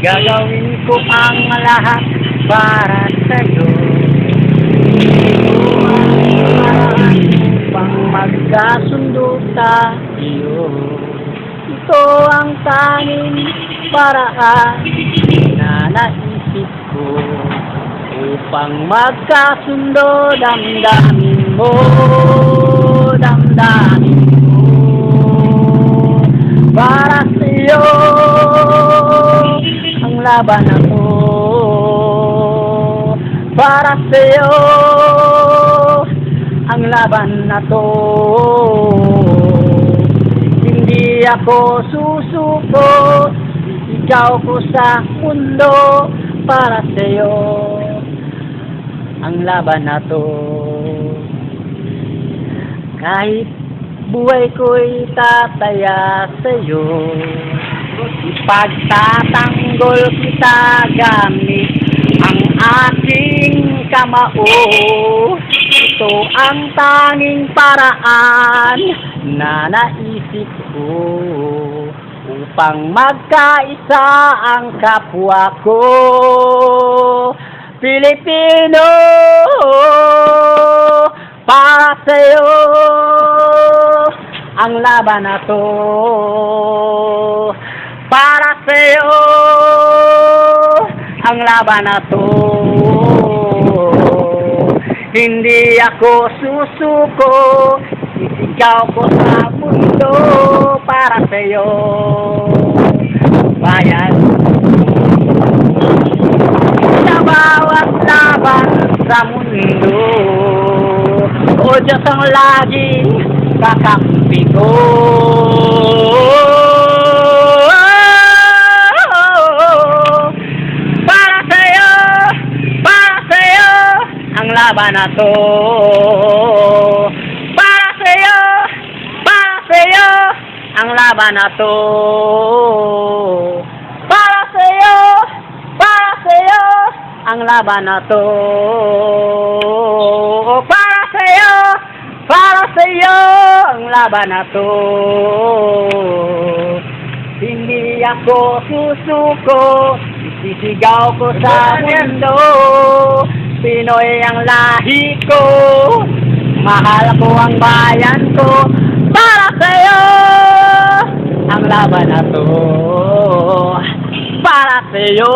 Gagawin ko ang lahat para sa'yo. Upang magkasundo tayo Ito ang tanging paraan na naisip ko Upang magkasundo. Damdamin mo Damdamin ang laban na to Para sa'yo ang laban na to. Hindi ako susuko Ikaw ko sa mundo. Para sa'yo ang laban na to. Kahit buhay ko'y tataya sa'yo Ipagtatanggol kita gamit ang aking kamao. Ito ang tanging paraan na naisip ko Upang magkaisa ang kapwa ko. Pilipino para sa'yo ang laban na to ang laban na to. Hindi ako susuko sisigaw ko sa mundo para sa'yo. Bayan. Sa bawat laban sa mundo o Diyos ang laging kakampi ko laban na to. Para sa'yo para sa'yo ang laban na to. Para sa'yo para sa'yo ang laban na to. Para sa'yo para sa'yo ang laban na to. Hindi ako susuko sisigaw ko sa mundo Pinoy ang lahi ko. Mahal ko ang bayan ko. Para sa'yo ang laban na to. Para sa'yo